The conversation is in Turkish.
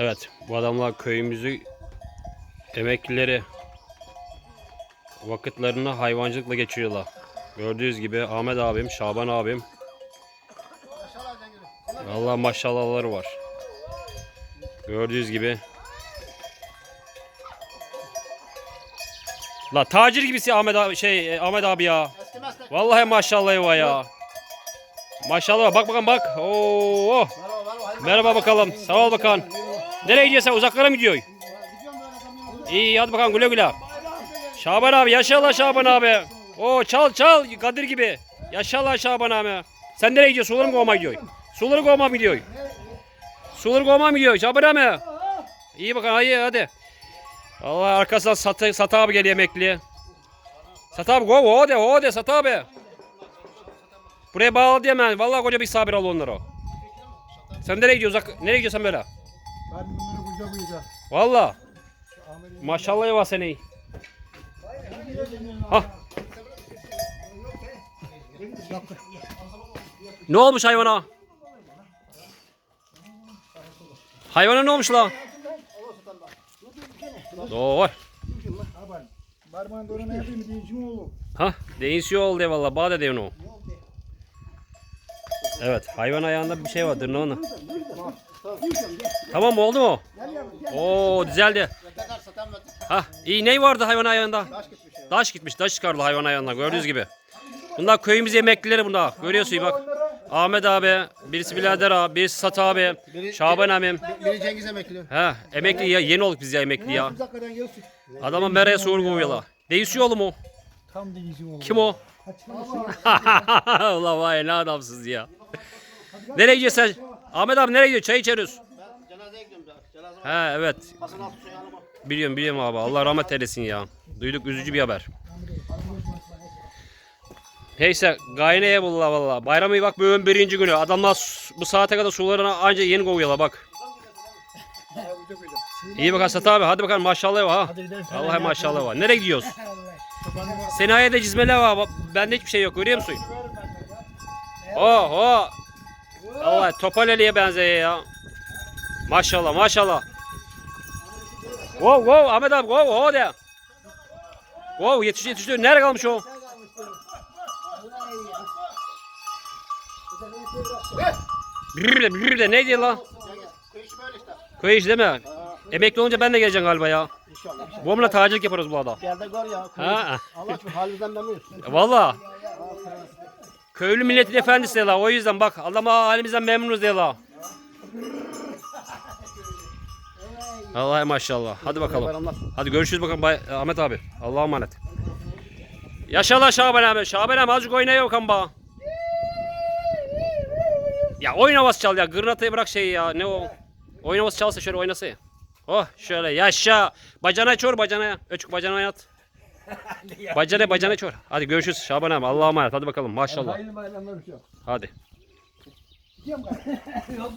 Evet, bu adamlar köyümüzü emeklileri vakitlerini hayvancılıkla geçiriyorlar. Gördüğünüz gibi Ahmet abim, Şaban abim. Allah maşallahları var. Gördüğünüz gibi. La tacir gibisi Ahmet abi şey Ahmet abi ya. Vallahi maşallah var ya. Maşallah bak bakalım bak. Oo. Merhaba, Merhaba bakalım. Sağ ol bakalım. Nereye gidiyorsun? Uzaklara mı gidiyorsun? İyi hadi bakalım güle güle. Şaban abi yaşa Şaban abi. Oo çal çal Kadir gibi. Yaşa lan Şaban abi. Sen nereye gidiyorsun? Suları mı kovmaya gidiyorsun? Suları kovmaya mı gidiyorsun? Suları kovmaya mı gidiyorsun Şaban abi? İyi bakalım hadi hadi. Allah arkasından Satı, Satı abi geliyor emekli. Satı abi kov hadi hadi Satı abi. Buraya bağlı diyemem. Vallahi koca bir sabir al onları. Sen nereye gidiyorsun? Nereye gidiyorsun böyle? Ben bunları kucaklayacağım. Vallahi. Maşallah var seni. Ha. Ne olmuş hayvana? Hayvana ne olmuş la? Doğru. Barman doğru ne yapayım diyeceğim oğlum. Ha, değişiyor oldu valla. Bağda diyorsun o. Evet, hayvan ayağında bir şey var. Dırnağına. Tamam oldu mu? Oo, düzeldi. Ha, iyi ne vardı hayvan ayağında? Daş gitmiş, daş çıkardı hayvan ayağından gördüğünüz gibi. Bunlar köyümüz emeklileri bunlar. Görüyorsun bak. Ahmet abi, birisi Bilader abi, birisi Sat abi, Şaban abim. Biri Cengiz emekli. Ha, emekli ya, yeni olduk biz ya emekli ya. Adama mereye soğur koyuyorlar. Değişiyor oğlum o. Tam oğlum. Kim o? Ulan vay ne adamsınız ya. Nereye gidiyorsun sen? Ahmet abi nereye gidiyor? Çay içeriyoruz. Ben cenazeye gidiyorum. Cenaze var. Ha evet. Hasan. Biliyorum biliyorum abi. Allah rahmet eylesin ya. Duyduk üzücü bir haber. Neyse gayneye bulla valla. Bayramı bak bugün birinci günü. Adamlar su- bu saate kadar sularına anca yeni kovuyorlar bak. İyi bakalım Sat abi. Hadi bakalım maşallah var ha. Allah'a maşallah var. Nereye gidiyoruz? Senayi'de cizmeler var. Bak, Bende hiçbir şey yok. Görüyor musun? Oh oh. Allah Topaleli'ye benziyor ya. Maşallah maşallah. Wow wow Ahmet abi wow wow de. Wow yetişti yetişti. Nerede kalmış o? Bir de neydi lan? Köy işi değil mi? Emekli olunca ben de geleceğim galiba ya. İnşallah. Babamla tacirlik yaparız bu adam. Gel de gör ya. Ha. Allah aşkına halimizden memnunuz. Valla. Köylü milletin efendisi diyorlar. O yüzden bak Allah'ım halimizden memnunuz diyorlar. Allah'a maşallah. Hadi bakalım. Hadi görüşürüz bakalım Bay- Ahmet abi. Allah'a emanet. Yaşa la Şaban abi. Şaban abi azıcık oyna yok amba. Ya oyun havası çal ya. Gırnatayı bırak şeyi ya. Ne o? Oyun havası çalsa şöyle oynasa. Oh şöyle yaşa. Bacana çor bacana. Öçük bacana oynat. Bacana bacana çor. Hadi görüşürüz Şaban abi. Allah'a emanet. Hadi bakalım maşallah. Hayırlı bayramlar yok. Hadi. Gidiyorum ben.